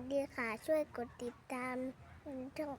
วัสดีค่ะ ช่วยกดติดตามช่อง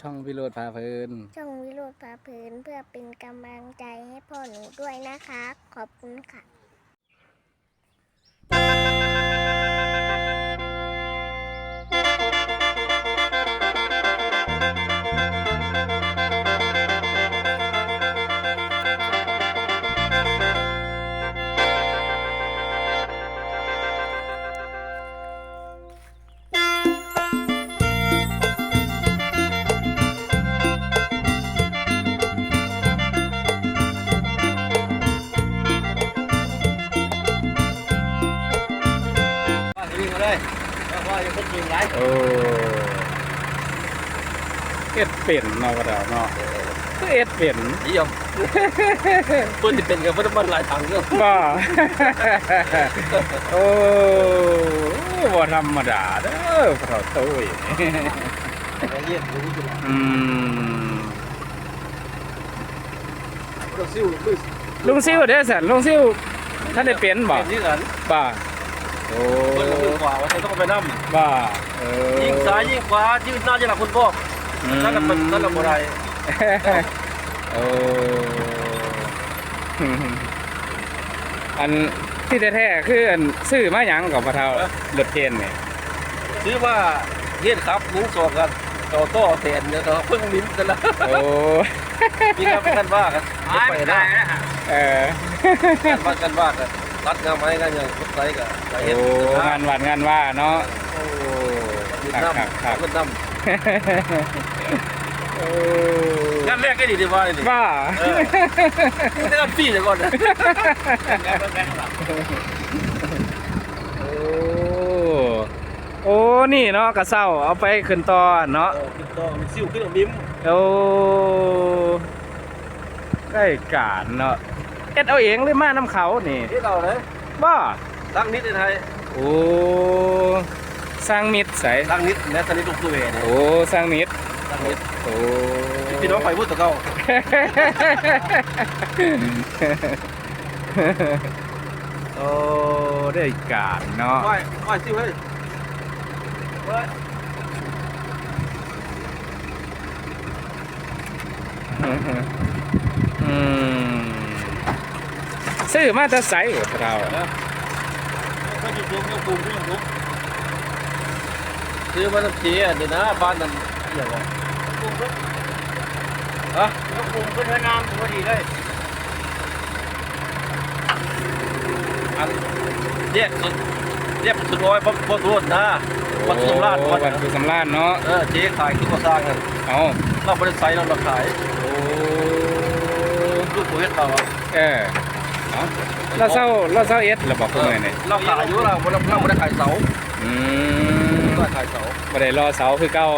ช่องวิโรธพาเพลิน ช่องวิโรจน์พาเพลินเพื่อเป็นกำลังใจให้พ่อหนูด้วยนะคะ ขอบคุณค่ะ เอ็ดเป็นเนาะกระดาเนาะคือเอ็ดเป็นนิยมเพื่อนที่เป็นกับเพื่อนมันหลายทางเรื่องบ้าโอ้บ่ธรรมดาเด้อพระโตุ้ยอะไรเงี้ยรู้จุดอืมเราซิ่วลุยลุงซิวเด้อสันลุงซิวท่านได้เป็นบ่เป็นที่นั้นบ้าโอ้เพื่อนเรามือขวาว่าต้องไปนั่มบ้าเออยิงซ้ายยิงขวายืดหน้าจะหลับคนบอก นั่นกับนั่นกับอะไรโอ้อันที่แท้ๆคืออันซื้อมาหยังกับพระเท่ารถเทนเนี่ยซื้อว่าเฮ็ดครับมุ้งสอกกันต่อต่อแทนเนี่ยก็เพิ่งมิ้นกันแล้วโอ้มีการกันว่ากันไปนะเออกันว่ากันว่ากันตัดงานไม้กันอย่างรถไฟกันเห็นโอ้งานวันงานว่าเนาะโอ้ยืดครับน้ครับครับำยืดน้โอ้ำ งานแรกก็ดีดีว่าเลยดิว่าเออนี่ได้กันฟรีเลยก่อนนะโอ้โอ้นี่เนาะกระเซ้าเอาไปขึ้นต่อเนาะเออขึ้นต่อมีซิ่วขึ้นของมิ้มโอ้ได้การเนาะเอ็ดเอาเองหรือมาน้ำเขานี่ที่เราเลยบ่ตั้งนิดในไทยโอ้สร้างมิตรใสตั้งนิดแม้ตอนนี้ลูกตัวเองเนี่ยโอ้สร้างมิต รตั้งนิดโอ้พี่น้องไปพูดต่อเขาโอ้ได้การเนาะไหวไหวซิ่วเฮ้ยไหวอืมซื้อมาจะใส่เรานะก็อยู่ตรงนี้ปูขึ้นตรงซื้อมาตั้งเจี๊ยเดี๋ยวนะบ้านนั้น เกี่ยวกับปูขึ้นฮะปูขึ้นให้น้ำพอดีเลยอันเรียกสุดเรียกสุดร้อยพ่อพ่อทวดนะวัดสุราษฎร์วัดวัดสุสำราญเนาะเออเจ๊ขายขึ้นมาสร้างกันเอาเราบริษัทเราเราขายโอ้ลูกโปรเจกต์เราอะเออเอาเราเศร้าเราเศร้าเอสเราบอกคุณเลยเนี่ยเราขายอยู่เราเราเราไม่ได้ขายเสาอืมเราขายเสาไม่ได้รอเสาคือเก่า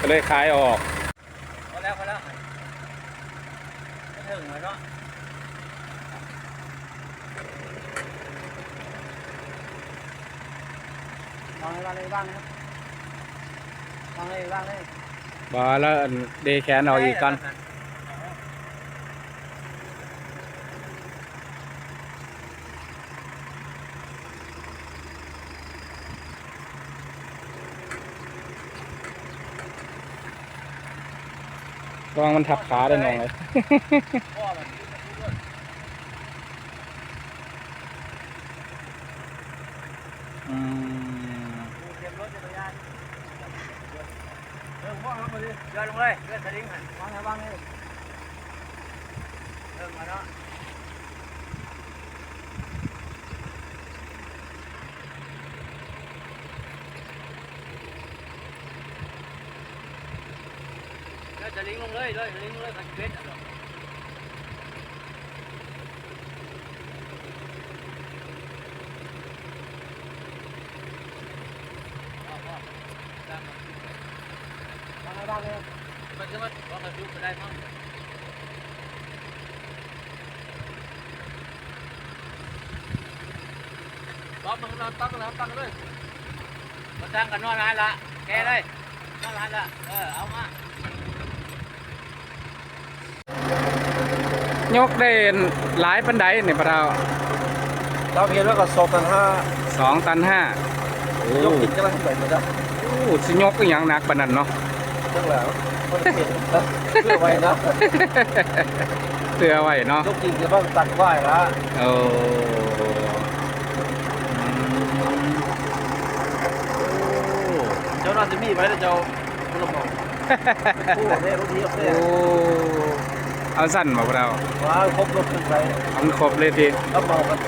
ก็เลยขายออกพอแล้วพอแล้วถึงแล้วเนาะวางเลยบ้างเลยบ้างนะครับวางเลยบ้างเลยบอแล้วอันเดย์แขนเอาอีกก่อน ระวังมันทับขาได้หน่อยอืมเตรียมรถจักรยานเออว่างแล้วมาดิเดินลงเลยเดินสลิงหันวางเลยบ้างเลยเออมาเนาะ เดินสลิงลงเลยเลยลิงลงเลยขันเบ็ดอะวางเลยบ้างเลยมันจะมาว่ากันดูไปได้มั้งต๊อบมันเราตั้งแล้วตั้งเลยมาตั้งกันนอนร้านละแกเลยนอนร้านละเออเอามา ยกได้หลายปันไดเนี่ยพระเราเราเพียงว่าก็สองพันห้าสองตันห้าโอ้ยกกินกำลังไปมาจ้ะโอ้สิยกอีหยังหนักปานนั้นเนาะตั้งแล้วมันเห็นเพื่อไว้นะเตือไว้เนาะยกกินกำลังตักไหว้ละโอ้อืมเจ้าน่าจะมีไว้แต่เจ้าคุณลำบากผู้เท่รถดีเอาเท่โอ้ เอาสั้นมาพวกเราว้าครบรถขึ้นไปเอามันครบเลยทีรับเมากัน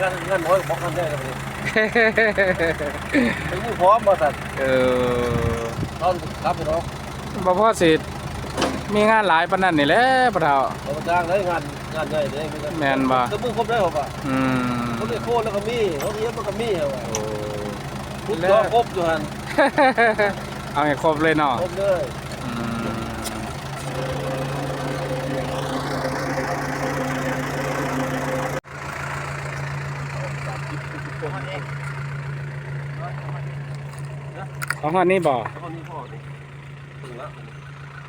งานงานน้อยบอกกันได้กันเลยเป็นผู้พร้อมมาสั่นเออตอนครับพี่น้องบ่พอสิมีงานหลายปานนั้นนี่แหละพวกเราเราจ้างได้งานงานใหญ่เลยแม่นบ่จะมึงครบได้หรอปะอืมรถเลี้ยโคนแล้วก็มีรถเลี้ยมันก็มีเหรอโอ้พุทธก็ครบอยู่หันเอาให้ครบเลยเนาะครบเลย ของฮอดนี่บ่แล้วก็นี่พ่อดิถึงแล้ว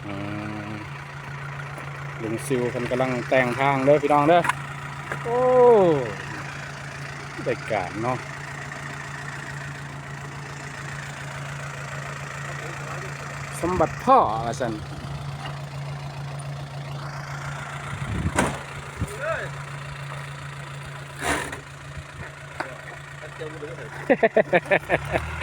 อืมลุงซิวคนกำลังแต่งทางเด้อพี่น้องเด้อโอ้ได้การเนาะสมบัติพ่อว่าสันเจ้ามือเลย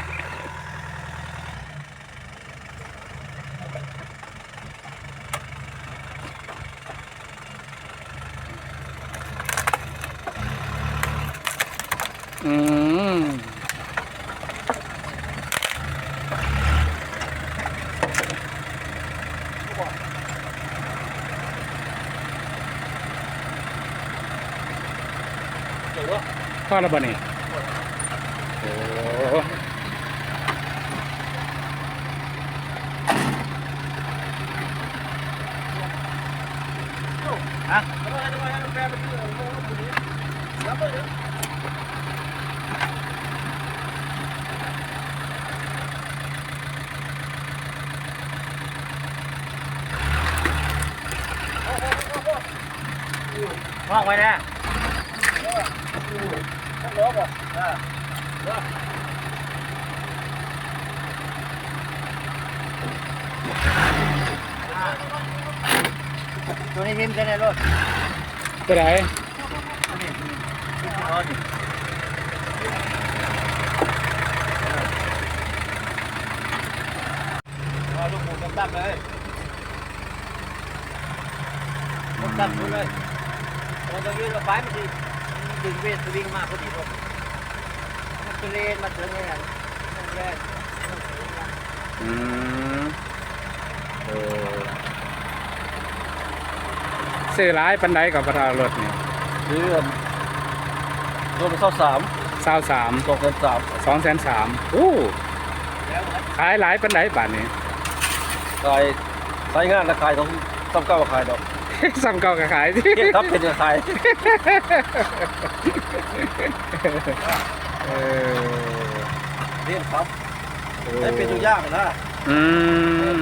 พ่อระบนี่โอ้ฮะทำไมทำไมทำไมไปที่อื่นรับเลยมองไว้นะ ต้องล้อป่ะอ่าตัวนี้ทิมจะในรถไปไหนตัวนี้ ดหมดเลยตัวตรงนี้เราไปมันดีดึงเวทสวิงมากพอดีรถมันตัวเลนมาถึงเนี่ยนั่นแหละอืมโอ้ซื้อร้ายปันไดกับประธานรถนี่เดือนรวมเป็นเท่าสามสาวสามสองแสนสามสองแสนสามโอ้ขายหลายปันไดบาทนี่ขายสายงานและขายต้องต้องเก้าขายดอก ซ้ำเก่าก็ขายที่เกียรติทับเป็นจะขายเออเรียนครับโอ้ได้เป็นตัวยากนะอืม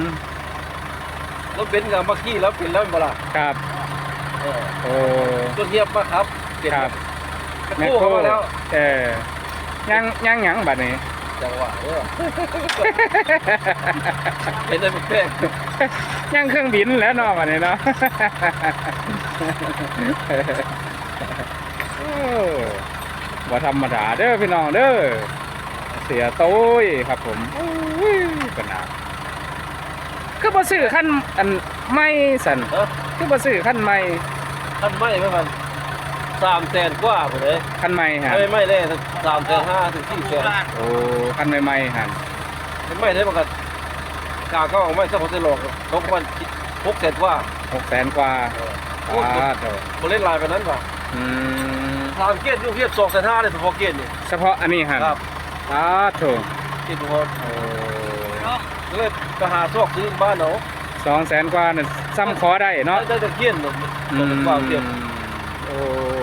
รถเป็นกับเมื่อกี้แล้วเป็นแล้วเวลาครับเออโอ้ตัวเงียบมากครับเปลี่ยนครับแม่โค้งเข้ามาแล้วเออยังยังหยังบัดนี้ จังหวะเออเห็นได้เป็นแป้งยังเครื่องบินแหล้วเนาะบัดนี้เนาะโอ้บ่ธรรมดาเด้อพี่น้องเด้อเสียโต้ยครับผมโอ้ยปนาคือบ่ซื้อขั้นอันไม่สันเออคือบ่ซื้อขั้นไม่ท่านไม่ไหมพัน สามแสนกว่าผมเลยขั้นไม่ฮะไม่ไม่เลยสามแสนห้าถึงสี่แสนโอ้ขั้นไม่ไม่หันไม่ได้ประกันกาก็ออกไม่สักคนจะหลอกตกวันหกแสนกว่าหกแสนกว่าโอ้อ่าโตคนเล่นลายไปนั้นป่ะอืมสามเกียรติอยู่เพียบสองแสนห้าเลยเฉพาะเกียรตินี่เฉพาะอันนี้หันครับอ่าโถเกียรติทุกคนโอ้ก็เลยไปหาซอกซื้อบ้านเนาะสองแสนกว่าเนี่ยซ้ำขอได้เนาะได้แต่เกียรติเนาะอืต้องมกว่าเกียรติโอ้แส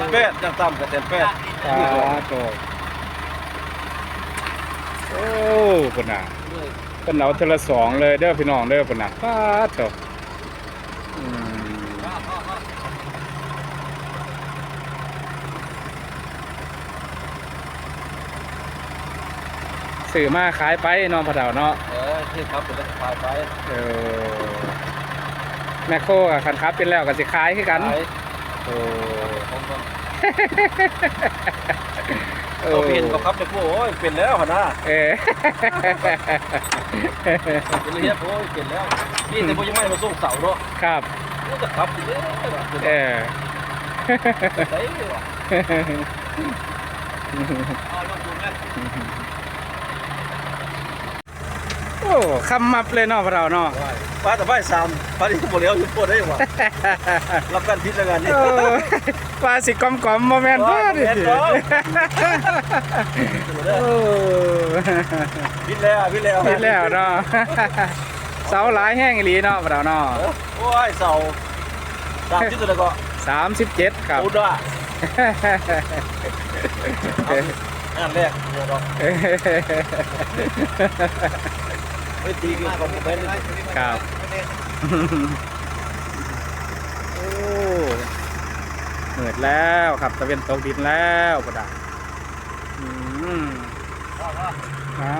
นแปดจังต่ำกับแสนแปดอ่าโตโอ้ปุ่นน่ะเป็นเอาเทอละสองเลยเด้อพี่น้องเด้อปุ่นน่ะป้าดโตอืมซื้อมาขายไปเน้องพะเดาเนาะ เออที่ครับเป็นขายไปเออแมคโครกับคันครับเป็นแล้วก็สิขายคือกัน ขาย โอ้ผมก็เอเขาอเห็นเขาครับไปพวกโอ้ยเป็นแล้วหนนะเออเป็นเรียบโอ้ยเป็นแล้วนี่แต่พวกยังไม่มาส่งเสาเนาะครับก็จะขับอยู่เลยเออไอ้ว่ะเอาลงทุนนะ โอ้คำมับเลยเนาะพวกเราเนาะ ป้าแต่ป้าสามป้าที่หมดแล้วอยู่ปวดได้ว่ะรับการพิจารณานี่เออปลาสิกอมกอมๆโมเมนต์พ่อดิแม่นบ่ โอ้พิจแล้วพิจแล้วผิดแล้วเนาะเสาหลายแห้งอีหลีเนาะพวกเราเนาะโอ้ยเสาสามที่สุดแล้วก็สามสิบเจ็ดครับ อุดอะอันแรกเนี่ยดอกไม่ ตีกันคอมเมนต์ครับ โอ้เหนื่อยแล้วครับตะเวนตกดินแล้วกระดาอืมเอา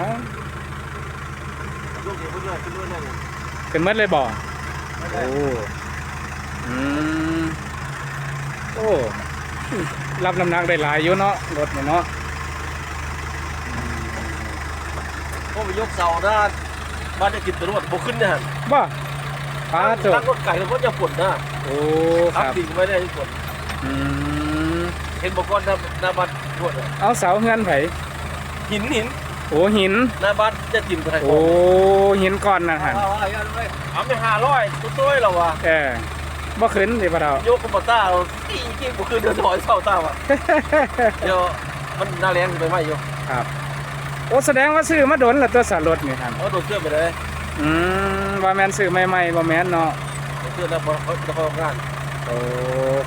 ลูกเดี๋ยวพูดด้วยพูดด้วยเนี่ยขึ้นมัดเลยบ่โอ้อืมโอ้รับน้ำหนักได้หลายอยู่เนาะรถเนี่ยเนาะก็ไปยกเสาด้าน บ้านจะกินตำรวจบกขึ้นเนี่ยบ่ป้าโถตั้งรถไก่มันจะฝนนะโอ้คทับรับดิ่งไว้ได้ที่ฝนอืมเห็นบอกก่อนหน้าหน้าบ้านตำรวจเอาเสาเฮือนไผหินหินโอ้หิน หน้าบ้านจะจิ้มกันไทยโอ้หินก้อนนะฮะเอาไปห้าร้อยตัวตัวเราวะเออบ่ขึ้นสิบ่เราโยกกับต้าเราจี้จี้บุคือเดือดถอยเศร้าต้าวะเดี๋ยวมันน่าแรงไปไหมอยู่ครับ โอ้แสดงว่าซื้อมาโดนละตัวสารรถนี่ครับเอาโดนเสื้อไปเลยอืมว่าแม่นซื้อใหม่ๆบ่แม่นเนาะโดนเสื้อแล้วพอเขาจะเข้างานโอ้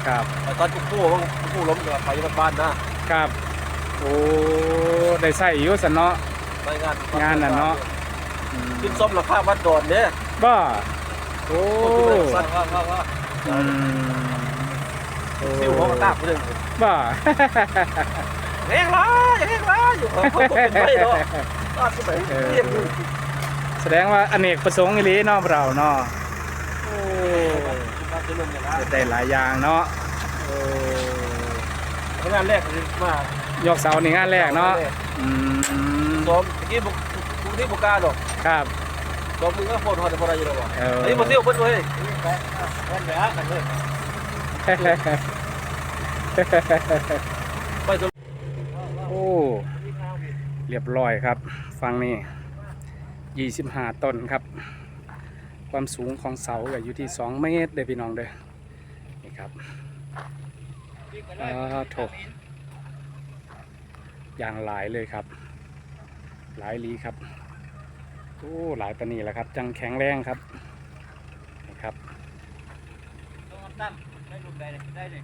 ครับแต่ตอนกู้กู้ว่ากู้ล้มกับไปบ้านนะครับโอ้ได้ใส่อยู่ซั่นเนาะไปงานงานน่ะเนาะอืมขึ้นซ่อมราคาวัดดอนเนี่ยบ่โอ้สั้นว่าว่าว่าอืมโอ้ซิวหัวกระตากเรื่องบ่ แรงร้ายแรงร้ายอยู่เขาเป็นไปเนาะตอนสมัยเรียนอยู่แสดงว่าอเนกประสงค์อีหลีเนาะเราเนาะโอ้จะลงอย่างนั้ได้หลายอย่างเนาะโอ้นงานแรกมายกเสานี่งานแรกเนาะอืมซ้อมที่บุกที่บุกกาดอกครับซ้อมมึงก็โคตรฮอดพอได้อยู่แล้วว่ะเออไอ้บ่เที่ยวเพิ่นเว้ยวันแรกกันเลยไปตัวโอ้ เรียบร้อยครับ ฟังนี่ยี่สิบห้าต้นครับ ความสูงของเสาอยู่ที่สองเมตรเด้พี่น้องเด้อนี่ครับอ่าโถอย่างหลายเลยครับ หลายลีครับโอ้หลายปนนีแหละครับ จังแข็งแรงครับนี่ครับตั้งได้รูปได้ได้เลย